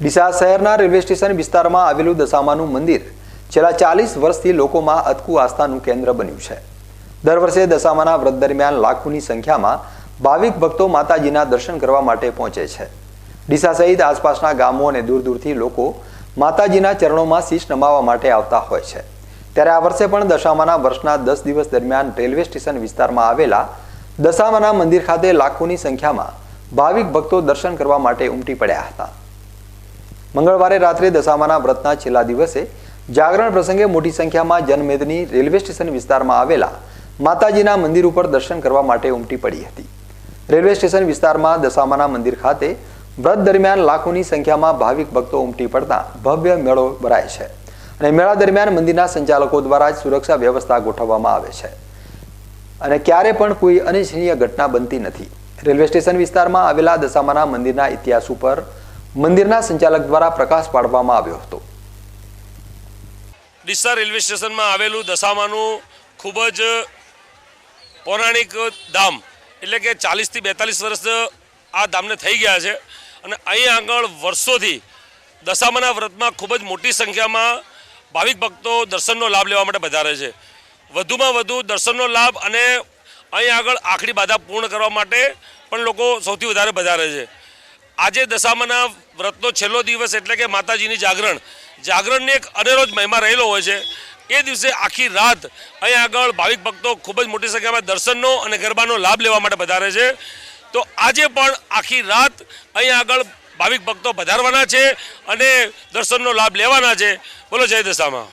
ડીસા શહેરના railway station વિસ્તારમાં આવેલું દશામાનું મંદિર છેલ્લા ચાલીસ વર્ષથી લોકોમાં અતકુ આસ્થાનું કેન્દ્ર બન્યું છે. દર વર્ષે દશામાના વ્રત દરમિયાન લાખોની સંખ્યામાં ભાવિક ભક્તો માતાજીના દર્શન કરવા માટે પહોંચે છે. ડીસા સહિત આસપાસના ગામો અને દૂર દૂરથી લોકો માતાજીના ચરણોમાં શીશ નમાવવા માટે આવતા હોય છે. ત્યારે આ વર્ષે પણ દશામાના વર્ષના દસ દિવસ દરમિયાન રેલવે સ્ટેશન વિસ્તારમાં આવેલા દશામાના મંદિર ખાતે લાખોની સંખ્યામાં ભાવિક ભક્તો દર્શન કરવા માટે ઉમટી પડ્યા હતા. મંગળવારે રાત્રે દશામાના વ્રતના છેલ્લા દિવસે જાગરણ પ્રસંગે મોટી સંખ્યામાં જનમેદની રેલવે સ્ટેશન વિસ્તારમાં આવેલા માતાજીના મંદિર ઉપર દર્શન કરવા માટે ઉમટી પડી હતી. રેલવે સ્ટેશન વિસ્તારમાં દશામાના મંદિર ખાતે વ્રત દરમિયાન લાખોની સંખ્યામાં ભાવિક ભક્તો ઉમટી પડતા ભવ્ય મેળો ભરાય છે અને મેળા દરમિયાન મંદિરના સંચાલકો દ્વારા જ સુરક્ષા વ્યવસ્થા ગોઠવવામાં આવે છે. અને ક્યારે પણ કોઈ અનિચ્છનીય ઘટના બનતી નથી. રેલવે સ્ટેશન વિસ્તારમાં આવેલા દશામાના મંદિરના ઇતિહાસ ઉપર મંદિરના સંચાલક દ્વારા પ્રકાશ પાડવામાં આવ્યો હતો. ડીસા રેલવે સ્ટેશનમાં આવેલું દશામાનું ખૂબ જ પૌરાણિક ધામ, એટલે કે ચાલીસથી બેતાલીસ વર્ષ આ ધામને થઈ ગયા છે. અને અહીં આગળ વર્ષોથી દશામાના વ્રતમાં ખૂબ જ મોટી સંખ્યામાં ભાવિક ભક્તો દર્શનનો લાભ લેવા માટે વધારે છે. વધુમાં વધુ દર્શનનો લાભ અને અહીં આગળ આખરી બાધા પૂર્ણ કરવા માટે પણ લોકો સૌથી વધારે વધારે છે. આજે દશામાના વ્રતનો છેલ્લો દિવસ એટલે કે માતાજીની જાગરણ. જાગરણની એક અનેરો જ મહિમા રહેલો હોય છે. એ દિવસે આખી રાત અહીં આગળ ભાવિક ભક્તો ખૂબ જ મોટી સંખ્યામાં દર્શનનો અને ગરબાનો લાભ લેવા માટે વધારે છે. તો આજે પણ આખી રાત અહીં આગળ ભાવિક ભક્તો પધારવાના છે અને દર્શનનો લાભ લેવાના છે. બોલો જય દશામાં.